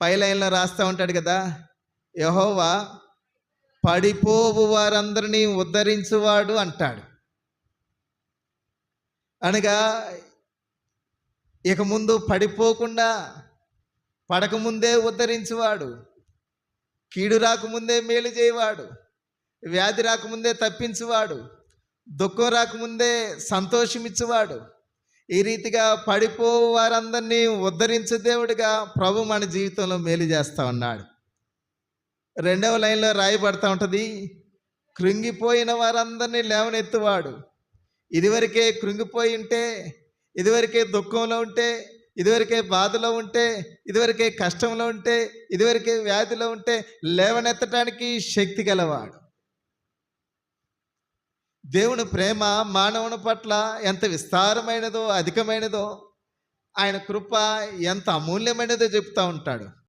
పై లైన్లో రాస్తూ ఉంటాడు కదా. యహోవా పడిపోవు వారందరినీ ఉద్ధరించువాడు అంటాడు. అనగా ఇక ముందు పడిపోకుండా పడకముందే ఉద్ధరించువాడు. కీడు రాకముందే మేలు చేయవాడు. వ్యాధి రాకముందే తప్పించువాడు. దుఃఖం రాకముందే సంతోషమిచ్చువాడు. ఈ రీతిగా పడిపో వారందరినీ ఉద్ధరించే దేవుడిగా ప్రభు మన జీవితంలో మేలు చేస్తూ ఉన్నాడు. రెండవ లైన్లో రాయబడతా ఉంటుంది కృంగిపోయిన వారందరినీ లేవనెత్తువాడు. ఇదివరకే కృంగిపోయి ఉంటే ఇదివరకే దుఃఖంలో ఉంటే ఇదివరకే బాధలో ఉంటే ఇదివరకే కష్టంలో ఉంటే ఇదివరకే వ్యాధిలో ఉంటే లేవనెత్తడానికి శక్తి గలవాడు. దేవుని ప్రేమ మానవుని పట్ల ఎంత విస్తారమైనదో అధికమైనదో ఆయన కృప ఎంత అమూల్యమైనదో చెప్తూ ఉంటాడు.